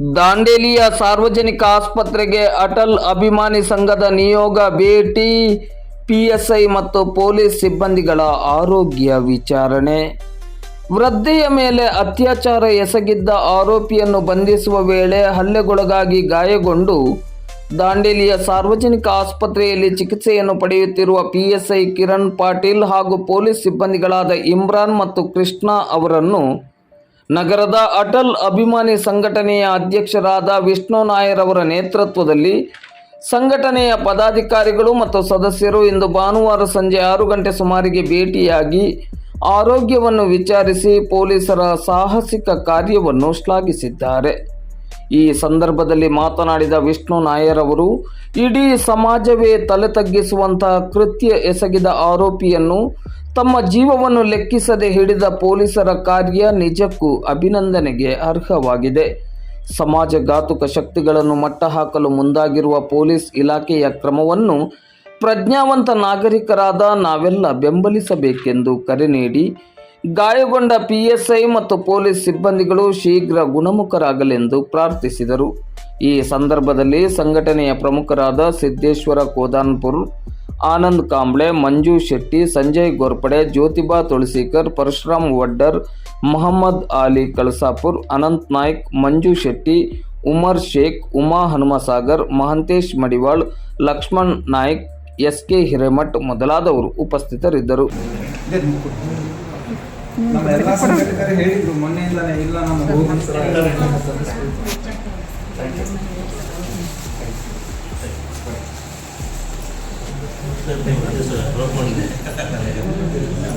ದಾಂಡೇಲಿಯ ಸಾರ್ವಜನಿಕ ಆಸ್ಪತ್ರೆಗೆ ಅಟಲ್ ಅಭಿಮಾನಿ ಸಂಘದ ನಿಯೋಗ ಭೇಟಿ, ಪಿಎಸ್ಐ ಮತ್ತು ಪೊಲೀಸ್ ಸಿಬ್ಬಂದಿಗಳ ಆರೋಗ್ಯ ವಿಚಾರಣೆ. ವೃದ್ಧೆಯ ಮೇಲೆ ಅತ್ಯಾಚಾರ ಎಸಗಿದ್ದ ಆರೋಪಿಯನ್ನು ಬಂಧಿಸುವ ವೇಳೆ ಹಲ್ಲೆಗೊಳಗಾಗಿ ಗಾಯಗೊಂಡು ದಾಂಡೇಲಿಯ ಸಾರ್ವಜನಿಕ ಆಸ್ಪತ್ರೆಯಲ್ಲಿ ಚಿಕಿತ್ಸೆಯನ್ನು ಪಡೆಯುತ್ತಿರುವ ಪಿಎಸ್ಐ ಕಿರಣ್ ಪಾಟೀಲ್ ಹಾಗೂ ಪೊಲೀಸ್ ಸಿಬ್ಬಂದಿಗಳಾದ ಇಮ್ರಾನ್ ಮತ್ತು ಕೃಷ್ಣ ಅವರನ್ನು ನಗರದ ಅಟಲ್ ಅಭಿಮಾನಿ ಸಂಘಟನೆಯ ಅಧ್ಯಕ್ಷರಾದ ವಿಷ್ಣು ಅವರ ನೇತೃತ್ವದಲ್ಲಿ ಸಂಘಟನೆಯ ಪದಾಧಿಕಾರಿಗಳು ಮತ್ತು ಸದಸ್ಯರು ಇಂದು ಭಾನುವಾರ ಸಂಜೆ ಆರು ಗಂಟೆ ಸುಮಾರಿಗೆ ಭೇಟಿಯಾಗಿ ಆರೋಗ್ಯವನ್ನು ವಿಚಾರಿಸಿ ಪೊಲೀಸರ ಸಾಹಸಿಕ ಕಾರ್ಯವನ್ನು ಶ್ಲಾಘಿಸಿದ್ದಾರೆ. ಈ ಸಂದರ್ಭದಲ್ಲಿ ಮಾತನಾಡಿದ ವಿಷ್ಣು ನಾಯರ್ ಅವರು ಇಡೀ ಸಮಾಜವೇ ತಲೆ ತಗ್ಗಿಸುವಂತಹ ಕೃತ್ಯ ಎಸಗಿದ ಆರೋಪಿಯನ್ನು ತಮ್ಮ ಜೀವವನ್ನು ಲೆಕ್ಕಿಸದೆ ಹಿಡಿದ ಪೊಲೀಸರ ಕಾರ್ಯ ನಿಜಕ್ಕೂ ಅಭಿನಂದನೆಗೆ ಅರ್ಹವಾಗಿದೆ. ಸಮಾಜಘಾತುಕ ಶಕ್ತಿಗಳನ್ನು ಮಟ್ಟ ಹಾಕಲು ಮುಂದಾಗಿರುವ ಪೊಲೀಸ್ ಇಲಾಖೆಯ ಕ್ರಮವನ್ನು ಪ್ರಜ್ಞಾವಂತ ನಾಗರಿಕರಾದ ನಾವೆಲ್ಲ ಬೆಂಬಲಿಸಬೇಕೆಂದು ಕರೆ ನೀಡಿ ಗಾಯಗೊಂಡ ಪಿಎಸ್ಐ ಮತ್ತು ಪೊಲೀಸ್ ಸಿಬ್ಬಂದಿಗಳು ಶೀಘ್ರ ಗುಣಮುಖರಾಗಲೆಂದು ಪ್ರಾರ್ಥಿಸಿದರು. ಈ ಸಂದರ್ಭದಲ್ಲಿ ಸಂಘಟನೆಯ ಪ್ರಮುಖರಾದ ಸಿದ್ದೇಶ್ವರ ಕೋದಾನ್ಪುರ್, ಆನಂದ್ ಕಾಂಬ್ಳೆ, ಮಂಜು ಶೆಟ್ಟಿ, ಸಂಜಯ್ ಗೋರ್ಪಡೆ, ಜ್ಯೋತಿಬಾ ತುಳಸೀಕರ್, ಪರಶುರಾಮ್ ವಡ್ಡರ್, ಮೊಹಮ್ಮದ್ ಆಲಿ ಕಳಸಾಪುರ್, ಅನಂತ್ ನಾಯ್ಕ್, ಮಂಜು ಶೆಟ್ಟಿ, ಉಮರ್ ಶೇಖ್, ಉಮಾ ಹನುಮಸಾಗರ್, ಮಹಂತೇಶ್ ಮಡಿವಾಳ್, ಲಕ್ಷ್ಮಣ್ ನಾಯ್ಕ್, ಎಸ್ ಕೆ ಹಿರೇಮಠ್ ಮೊದಲಾದವರು ಉಪಸ್ಥಿತರಿದ್ದರು. ನಮ್ಮ ಎಲ್ಲ ಸಂಘಟಕರು ಹೇಳಿದ್ರು ಮೊನ್ನೆಯಿಂದಾನೆ ಇಲ್ಲ ನಮ್ಮ ಹೋಗಿ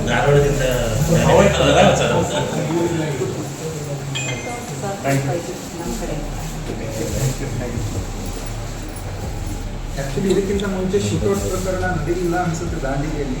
ಧಾರವಾಡದಿಂದ ಆಕ್ಚುಲಿ ಇದಕ್ಕಿಂತ ಮುಂಚೆ ಶೂಟೌಟ್ ಪ್ರಕರಣ ನಡೀಲಿಲ್ಲ ಅನ್ಸುತ್ತೆ ದಾಂಡೇಲಿಯಲ್ಲಿ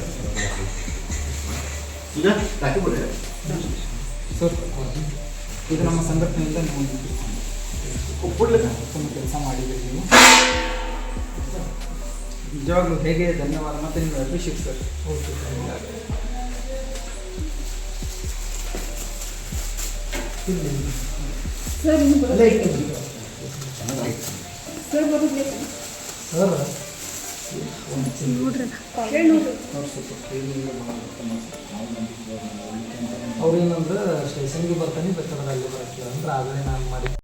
ಈಗ ರಾಕಿ ಬಿಡ್ರಿ ಸರ್ ಇದು ನಮ್ಮ ಸಂಘಟನೆಯಿಂದ ನಾವು ಒಪ್ಪಿಡ್ಲಿಕ್ಕೆ ತುಂಬ ಕೆಲಸ ಮಾಡಿದ್ದೀರಿ ನೀವು. ನಿಜವಾಗ್ಲೂ ಹೇಗೆ? ಧನ್ಯವಾದ. ಮತ್ತೆ ನೀವು Abhishek sir okay sir. Sir ಬರೋದು ಸರ್ ನೋಡ್ರಿ. ಅವ್ರು ಏನಂದ್ರೆ ಸ್ಟೇಷನ್ಗೆ ಬರ್ತಾನೆ ಬೇಕಾದ್ರೆ ಅಲ್ಲಿ ಬರಕ್ಕೆ. ಅಂದ್ರೆ ಆಗಲೇ ನಾನು ಮಾಡಿ